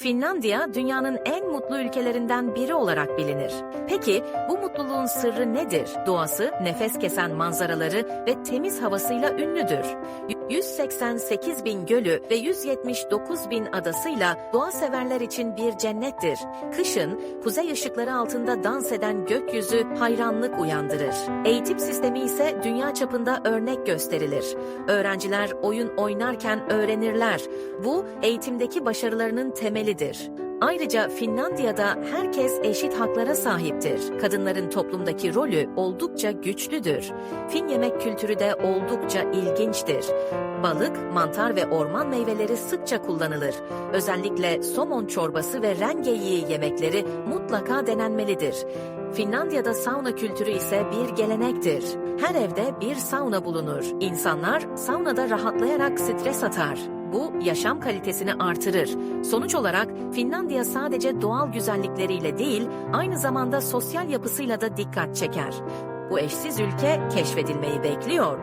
Finlandiya dünyanın en mutlu ülkelerinden biri olarak bilinir. Peki bu mutluluğun sırrı nedir? Doğası, nefes kesen manzaraları ve temiz havasıyla ünlüdür. 188 bin gölü ve 179 bin adasıyla doğa severler için bir cennettir. Kışın kuzey ışıkları altında dans eden gökyüzü hayranlık uyandırır. Eğitim sistemi ise dünya çapında örnek gösterilir. Öğrenciler oyun oynarken öğrenirler. Bu eğitimdeki başarılarının temelidir. Ayrıca Finlandiya'da herkes eşit haklara sahiptir. Kadınların toplumdaki rolü oldukça güçlüdür. Fin yemek kültürü de oldukça ilginçtir. Balık, mantar ve orman meyveleri sıkça kullanılır. Özellikle somon çorbası ve rengeyi yemekleri mutlaka denenmelidir. Finlandiya'da sauna kültürü ise bir gelenektir. Her evde bir sauna bulunur. İnsanlar saunada rahatlayarak stres atar. Bu yaşam kalitesini artırır. Sonuç olarak Finlandiya sadece doğal güzellikleriyle değil, aynı zamanda sosyal yapısıyla da dikkat çeker. Bu eşsiz ülke keşfedilmeyi bekliyor.